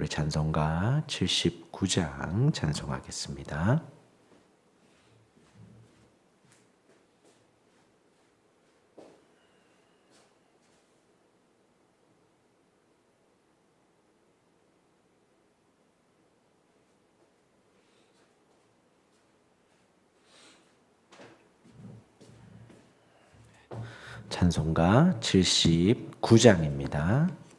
우리 찬송가 79장 찬송하겠습니다. 찬송가 79장입니다.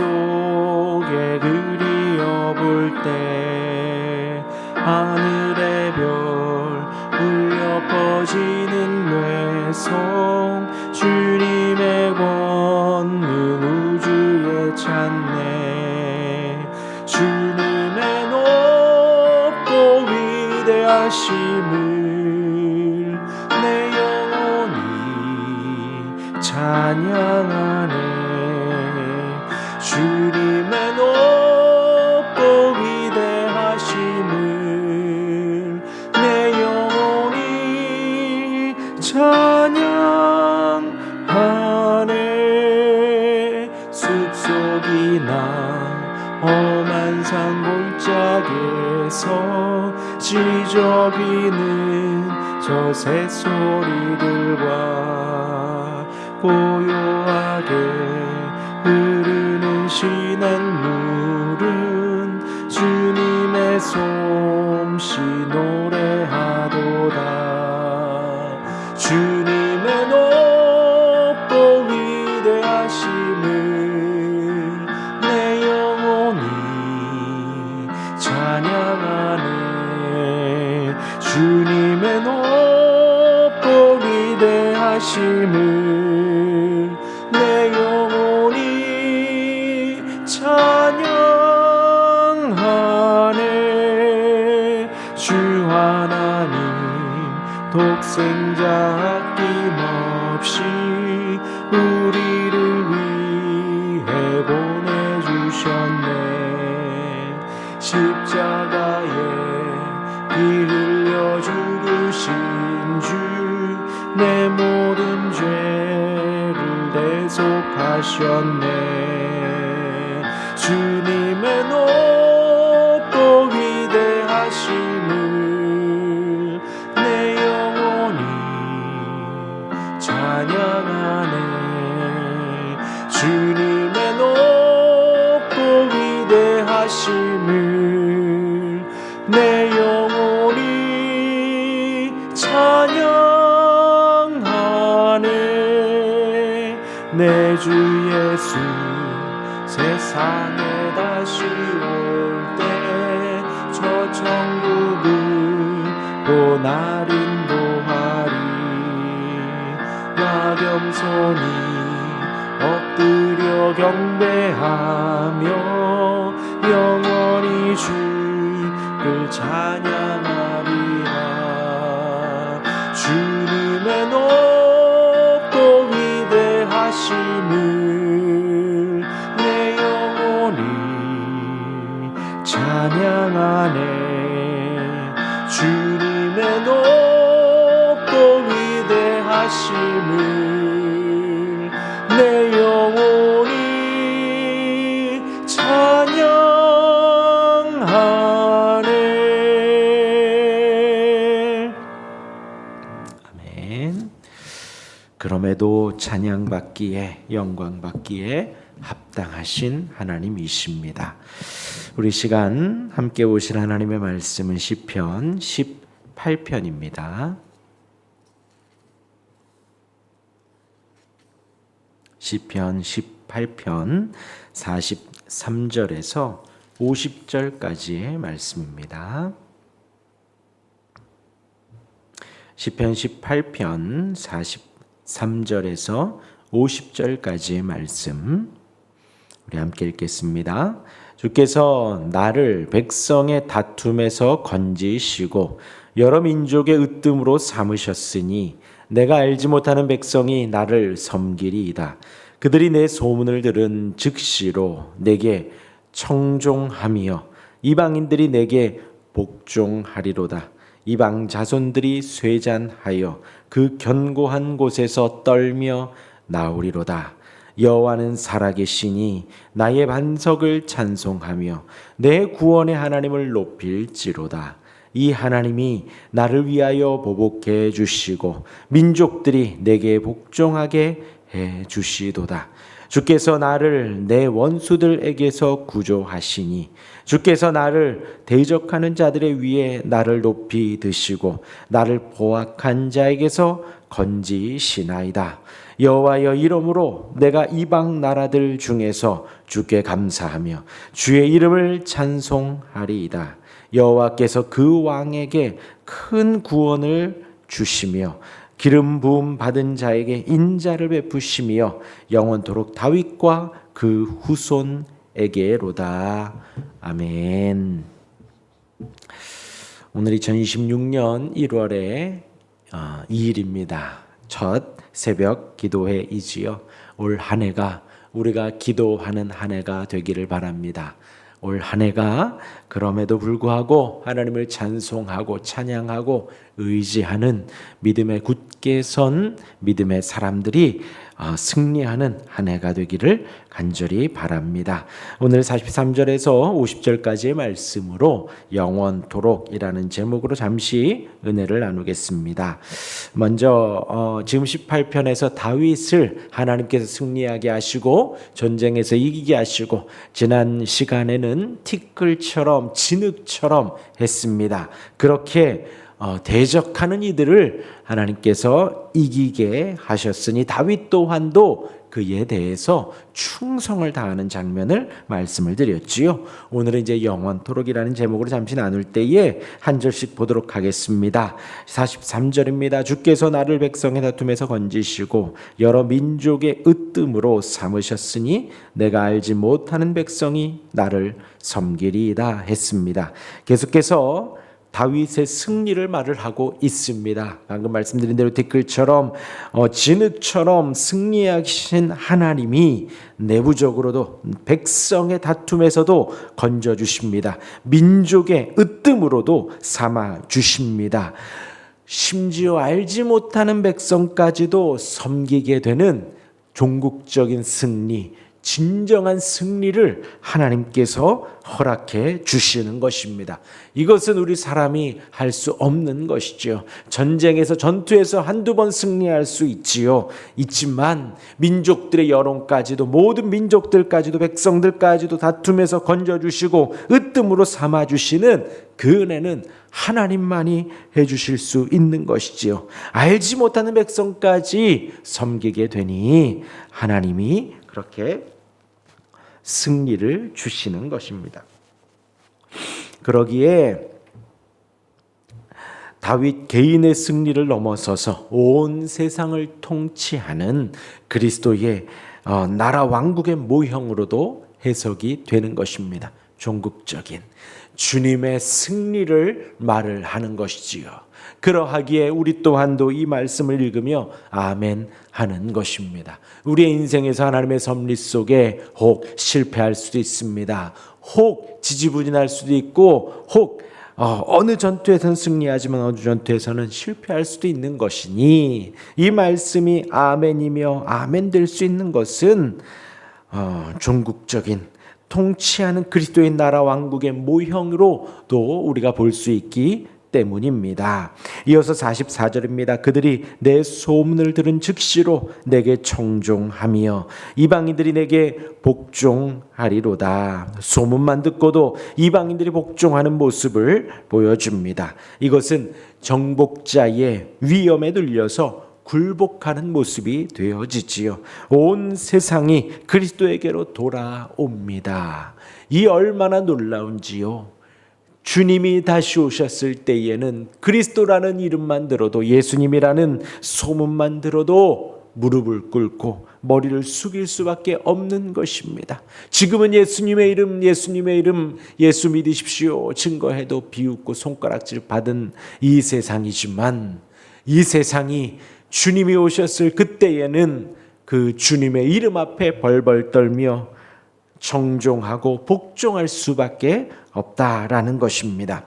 속에 그리어 볼때 하늘의 별 울려 퍼지는 뇌성 새소리들과 고요하게 흐르는 시냇물은 주님의 솜씨 노래하도다. 주님의 높고 위대하심을 내 영혼이 찬양하네. 주님의 높고 위대 위 하며 영원히 주를 찬양하 찬양받기에 영광받기에 합당하신 하나님이십니다. 우리 시간 함께 오실 하나님의 말씀은 시편 18편입니다. 시편 18편 43절에서 50절까지의 말씀입니다. 시편 18편 43절에서 50절까지의 말씀 우리 함께 읽겠습니다. 주께서 나를 백성의 다툼에서 건지시고 여러 민족의 으뜸으로 삼으셨으니 내가 알지 못하는 백성이 나를 섬기리이다. 그들이 내 소문을 들은 즉시로 내게 청종하며 이방인들이 내게 복종하리로다. 이방 자손들이 쇠잔하여 그 견고한 곳에서 떨며 나오리로다. 여호와는 살아계시니 나의 반석을 찬송하며 내 구원의 하나님을 높일지로다. 이 하나님이 나를 위하여 보복해 주시고 민족들이 내게 복종하게 해 주시도다. 주께서 나를 내 원수들에게서 구조하시니 주께서 나를 대적하는 자들의 위에 나를 높이 드시고 나를 보악한 자에게서 건지시나이다. 여호와여 이름으로 내가 이방 나라들 중에서 주께 감사하며 주의 이름을 찬송하리이다. 여호와께서 그 왕에게 큰 구원을 주시며 기름 부음 받은 자에게 인자를 베푸시며 영원토록 다윗과 그 후손 에게로다. 아멘. 오늘 2026년 1월의 2일입니다. 첫 새벽 기도회이지요. 올 한 해가 우리가 기도하는 한 해가 되기를 바랍니다. 올 한 해가 그럼에도 불구하고 하나님을 찬송하고 찬양하고 의지하는 믿음의 굳게 선 믿음의 사람들이 어, 승리하는 한 해가 되기를 간절히 바랍니다. 오늘 43절에서 50절까지의 말씀으로 영원토록이라는 제목으로 잠시 은혜를 나누겠습니다. 먼저 어, 지금 18편에서 다윗을 하나님께서 승리하게 하시고 전쟁에서 이기게 하시고 지난 시간에는 티끌처럼 진흙처럼 했습니다. 그렇게 어, 대적하는 이들을 하나님께서 이기게 하셨으니 다윗 또한도 그에 대해서 충성을 다하는 장면을 말씀을 드렸지요. 오늘은 이제 영원토록이라는 제목으로 잠시 나눌 때에 한 절씩 보도록 하겠습니다. 43절입니다. 주께서 나를 백성의 다툼에서 건지시고 여러 민족의 으뜸으로 삼으셨으니 내가 알지 못하는 백성이 나를 섬기리이다 했습니다. 계속해서 다윗의 승리를 말을 하고 있습니다. 방금 말씀드린 대로 댓글처럼 어, 진흙처럼 승리하신 하나님이 내부적으로도 백성의 다툼에서도 건져 주십니다. 민족의 으뜸으로도 삼아 주십니다. 심지어 알지 못하는 백성까지도 섬기게 되는 종국적인 승리, 진정한 승리를 하나님께서 허락해 주시는 것입니다. 이것은 우리 사람이 할 수 없는 것이죠. 전쟁에서 전투에서 한두 번 승리할 수 있지요. 있지만 민족들의 여론까지도 모든 민족들까지도 백성들까지도 다툼에서 건져 주시고 으뜸으로 삼아 주시는 그 은혜는 하나님만이 해 주실 수 있는 것이지요. 알지 못하는 백성까지 섬기게 되니 하나님이 그렇게 승리를 주시는 것입니다. 그러기에 다윗 개인의 승리를 넘어서서 온 세상을 통치하는 그리스도의 어, 나라 왕국의 모형으로도 해석이 되는 것입니다. 종국적인 주님의 승리를 말을 하는 것이지요. 그러하기에 우리 또한도 이 말씀을 읽으며 아멘 하는 것입니다. 우리의 인생에서 하나님의 섭리 속에 혹 실패할 수도 있습니다. 혹 지지부진할 수도 있고 혹 어, 어느 전투에서는 승리하지만 어느 전투에서는 실패할 수도 있는 것이니 이 말씀이 아멘이며 아멘 될 수 있는 것은 어, 종국적인 통치하는 그리스도의 나라 왕국의 모형으로도 우리가 볼 수 있기 때문입니다. 이어서 44절입니다. 그들이 내 소문을 들은 즉시로 내게 청종하며 이방인들이 내게 복종하리로다. 소문만 듣고도 이방인들이 복종하는 모습을 보여줍니다. 이것은 정복자의 위험에 들려서 굴복하는 모습이 되어지지요. 온 세상이 그리스도에게로 돌아옵니다. 이 얼마나 놀라운지요. 주님이 다시 오셨을 때에는 그리스도라는 이름만 들어도 예수님이라는 소문만 들어도 무릎을 꿇고 머리를 숙일 수밖에 없는 것입니다. 지금은 예수님의 이름, 예수님의 이름, 예수 믿으십시오. 증거해도 비웃고 손가락질 받은 이 세상이지만 이 세상이 주님이 오셨을 그때에는 그 주님의 이름 앞에 벌벌 떨며 청종하고 복종할 수밖에 없다라는 것입니다.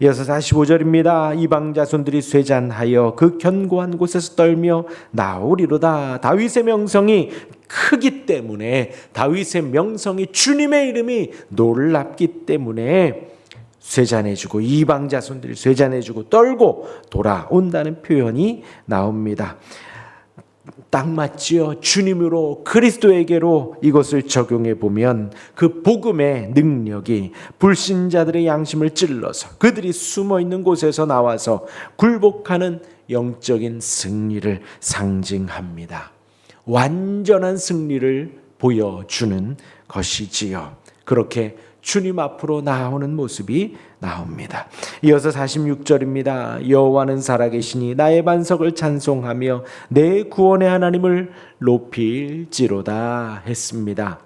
이어서 45절입니다. 이방 자손들이 쇠잔하여 그 견고한 곳에서 떨며 나오리로다. 다윗의 명성이 크기 때문에 다윗의 명성이 주님의 이름이 놀랍기 때문에 쇠잔해주고 이방 자손들이 쇠잔해주고 떨고 돌아온다는 표현이 나옵니다. 딱 맞지요. 주님으로 그리스도에게로 이것을 적용해 보면 그 복음의 능력이 불신자들의 양심을 찔러서 그들이 숨어 있는 곳에서 나와서 굴복하는 영적인 승리를 상징합니다. 완전한 승리를 보여주는 것이지요. 그렇게 주님 앞으로 나오는 모습이 나옵니다. 이어서 46절입니다. 여호와는 살아계시니 나의 반석을 찬송하며 내 구원의 하나님을 높일지로다 했습니다.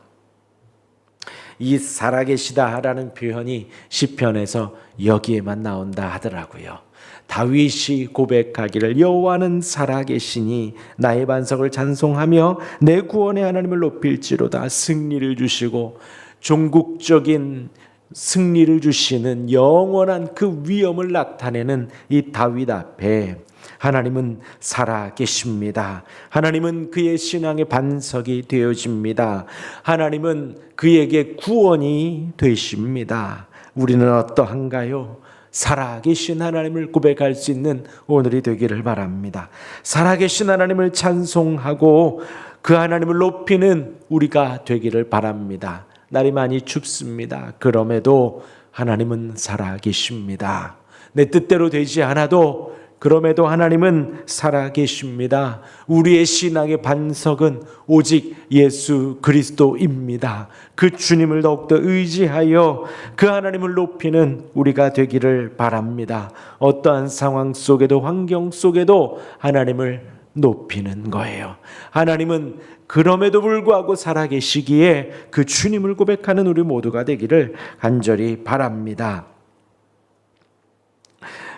이 살아계시다라는 표현이 시편에서 여기에만 나온다 하더라고요. 다윗이 고백하기를 여호와는 살아계시니 나의 반석을 찬송하며 내 구원의 하나님을 높일지로다 승리를 주시고 종국적인 승리를 주시는 영원한 그 위엄을 나타내는 이 다윗 앞에 하나님은 살아 계십니다. 하나님은 그의 신앙의 반석이 되어집니다. 하나님은 그에게 구원이 되십니다. 우리는 어떠한가요? 살아계신 하나님을 고백할 수 있는 오늘이 되기를 바랍니다. 살아계신 하나님을 찬송하고 그 하나님을 높이는 우리가 되기를 바랍니다. 날이 많이 춥습니다. 그럼에도 하나님은 살아계십니다. 내 뜻대로 되지 않아도 그럼에도 하나님은 살아계십니다. 우리의 신앙의 반석은 오직 예수 그리스도입니다. 그 주님을 더욱더 의지하여 그 하나님을 높이는 우리가 되기를 바랍니다. 어떠한 상황 속에도 환경 속에도 하나님을 높이는 거예요. 하나님은 그럼에도 불구하고 살아계시기에 그 주님을 고백하는 우리 모두가 되기를 간절히 바랍니다.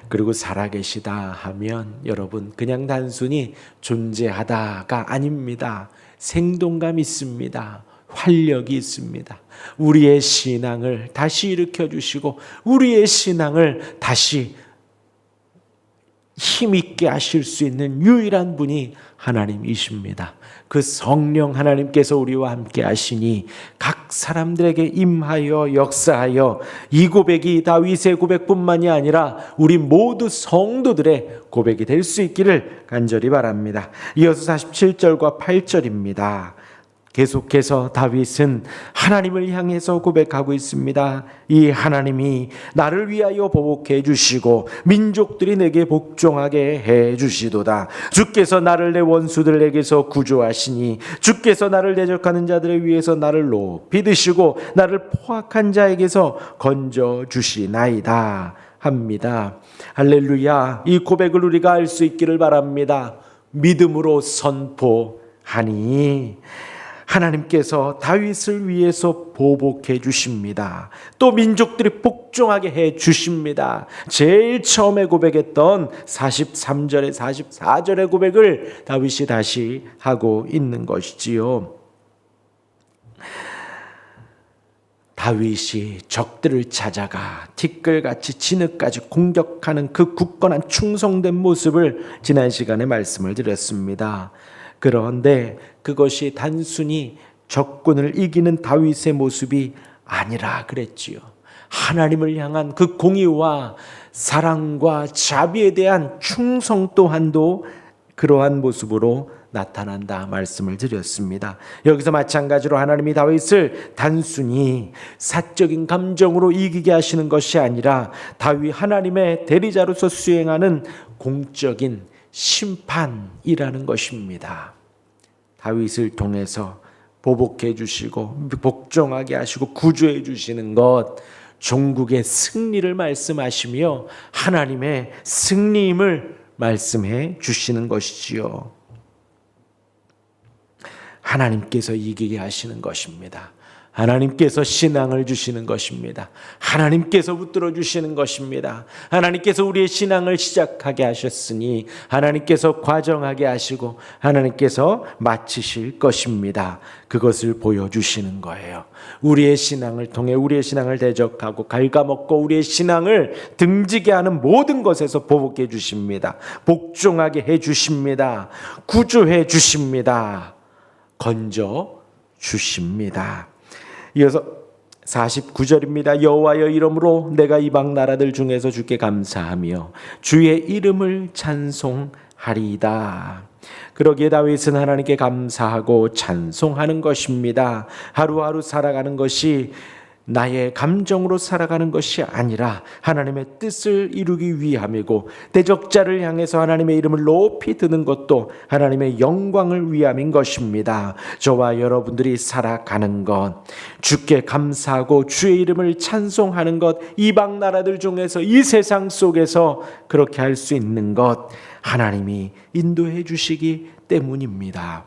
그리고 살아계시다 하면 여러분 그냥 단순히 존재하다가 아닙니다. 생동감 있습니다. 활력이 있습니다. 우리의 신앙을 다시 일으켜 주시고 우리의 신앙을 다시 힘있게 하실 수 있는 유일한 분이 하나님이십니다. 그 성령 하나님께서 우리와 함께 하시니 각 사람들에게 임하여 역사하여 이 고백이 다윗의 고백뿐만이 아니라 우리 모두 성도들의 고백이 될 수 있기를 간절히 바랍니다. 이어서 47절과 8절입니다. 계속해서 다윗은 하나님을 향해서 고백하고 있습니다. 이 하나님이 나를 위하여 보복해 주시고 민족들이 내게 복종하게 해 주시도다. 주께서 나를 내 원수들에게서 구조하시니 주께서 나를 대적하는 자들에 위해서 나를 높이 드시고 나를 포악한 자에게서 건져 주시나이다. 합니다. 할렐루야. 이 고백을 우리가 알 수 있기를 바랍니다. 믿음으로 선포하니 하나님께서 다윗을 위해서 보복해 주십니다. 또 민족들이 복종하게 해 주십니다. 제일 처음에 고백했던 43절에 44절의 고백을 다윗이 다시 하고 있는 것이지요. 다윗이 적들을 찾아가 티끌같이 진흙까지 공격하는 그 굳건한 충성된 모습을 지난 시간에 말씀을 드렸습니다. 그런데 그것이 단순히 적군을 이기는 다윗의 모습이 아니라 그랬지요. 하나님을 향한 그 공의와 사랑과 자비에 대한 충성 또한도 그러한 모습으로 나타난다 말씀을 드렸습니다. 여기서 마찬가지로 하나님이 다윗을 단순히 사적인 감정으로 이기게 하시는 것이 아니라 다윗 하나님의 대리자로서 수행하는 공적인 심판이라는 것입니다. 다윗을 통해서 보복해 주시고 복종하게 하시고 구조해 주시는 것 종국의 승리를 말씀하시며 하나님의 승리임을 말씀해 주시는 것이지요. 하나님께서 이기게 하시는 것입니다. 하나님께서 신앙을 주시는 것입니다. 하나님께서 붙들어 주시는 것입니다. 하나님께서 우리의 신앙을 시작하게 하셨으니 하나님께서 과정하게 하시고 하나님께서 마치실 것입니다. 그것을 보여주시는 거예요. 우리의 신앙을 통해 우리의 신앙을 대적하고 갉아먹고 우리의 신앙을 등지게 하는 모든 것에서 보복해 주십니다. 복종하게 해 주십니다. 구조해 주십니다. 건져 주십니다. 이어서 49절입니다. 여호와여 이름으로 내가 이방 나라들 중에서 주께 감사하며 주의 이름을 찬송하리이다. 그러기에 다윗은 하나님께 감사하고 찬송하는 것입니다. 하루하루 살아가는 것이 나의 감정으로 살아가는 것이 아니라 하나님의 뜻을 이루기 위함이고 대적자를 향해서 하나님의 이름을 높이 드는 것도 하나님의 영광을 위함인 것입니다. 저와 여러분들이 살아가는 것, 주께 감사하고 주의 이름을 찬송하는 것, 이방 나라들 중에서 이 세상 속에서 그렇게 할 수 있는 것, 하나님이 인도해 주시기 때문입니다.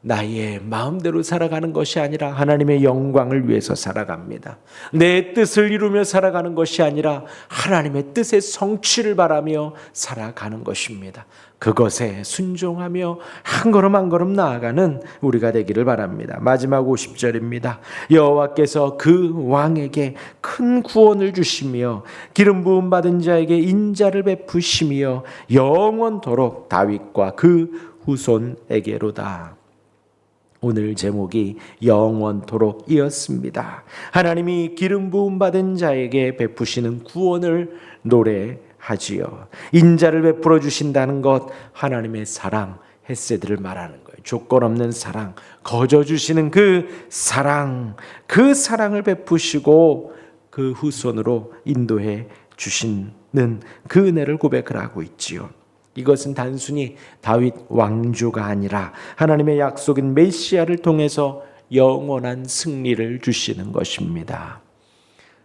나의 마음대로 살아가는 것이 아니라 하나님의 영광을 위해서 살아갑니다. 내 뜻을 이루며 살아가는 것이 아니라 하나님의 뜻의 성취를 바라며 살아가는 것입니다. 그것에 순종하며 한 걸음 한 걸음 나아가는 우리가 되기를 바랍니다. 마지막 50절입니다. 여호와께서 그 왕에게 큰 구원을 주시며 기름 부음 받은 자에게 인자를 베푸시며 영원토록 다윗과 그 후손에게로다. 오늘 제목이 영원토록 이었습니다. 하나님이 기름 부음 받은 자에게 베푸시는 구원을 노래하지요. 인자를 베풀어 주신다는 것 하나님의 사랑 햇세들을 말하는 거예요. 조건 없는 사랑, 거저 주시는 그 사랑, 그 사랑을 베푸시고 그 후손으로 인도해 주시는 그 은혜를 고백을 하고 있지요. 이것은 단순히 다윗 왕조가 아니라 하나님의 약속인 메시아를 통해서 영원한 승리를 주시는 것입니다.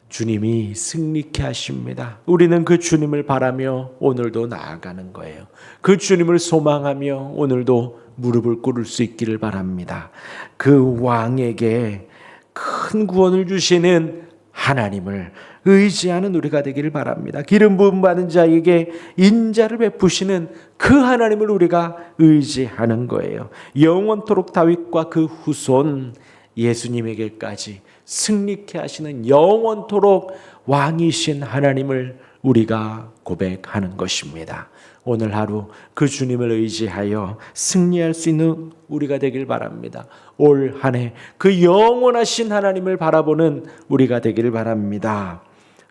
주님이 승리케 하십니다. 우리는 그 주님을 바라며 오늘도 나아가는 거예요. 그 주님을 소망하며 오늘도 무릎을 꿇을 수 있기를 바랍니다. 그 왕에게 큰 구원을 주시는 하나님을 의지하는 우리가 되기를 바랍니다. 기름 부음 받은 자에게 인자를 베푸시는 그 하나님을 우리가 의지하는 거예요. 영원토록 다윗과 그 후손 예수님에게까지 승리케 하시는 영원토록 왕이신 하나님을 우리가 고백하는 것입니다. 오늘 하루 그 주님을 의지하여 승리할 수 있는 우리가 되길 바랍니다. 올 한 해 그 영원하신 하나님을 바라보는 우리가 되기를 바랍니다.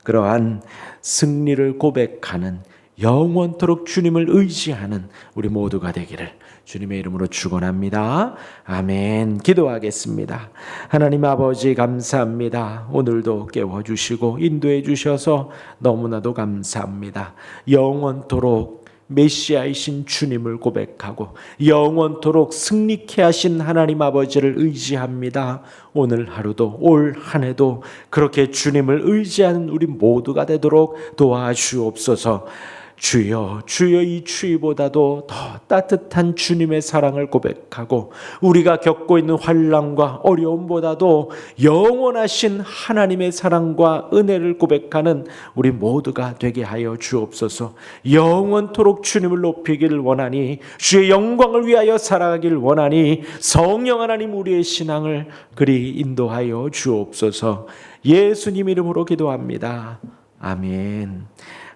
그러한 승리를 고백하는 영원토록 주님을 의지하는 우리 모두가 되기를 주님의 이름으로 축원합니다. 아멘. 기도하겠습니다. 하나님 아버지 감사합니다. 오늘도 깨워 주시고 인도해 주셔서 너무나도 감사합니다. 영원토록 메시아이신 주님을 고백하고 영원토록 승리케 하신 하나님 아버지를 의지합니다. 오늘 하루도 올 한 해도 그렇게 주님을 의지하는 우리 모두가 되도록 도와주옵소서. 주여, 주여 이 추위보다도 더 따뜻한 주님의 사랑을 고백하고 우리가 겪고 있는 환란과 어려움보다도 영원하신 하나님의 사랑과 은혜를 고백하는 우리 모두가 되게 하여 주옵소서. 영원토록 주님을 높이기를 원하니 주의 영광을 위하여 살아가길 원하니 성령 하나님 우리의 신앙을 그리 인도하여 주옵소서. 예수님 이름으로 기도합니다. 아멘.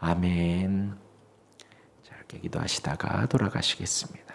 아멘. 자, 이렇게 기도하시다가 돌아가시겠습니다.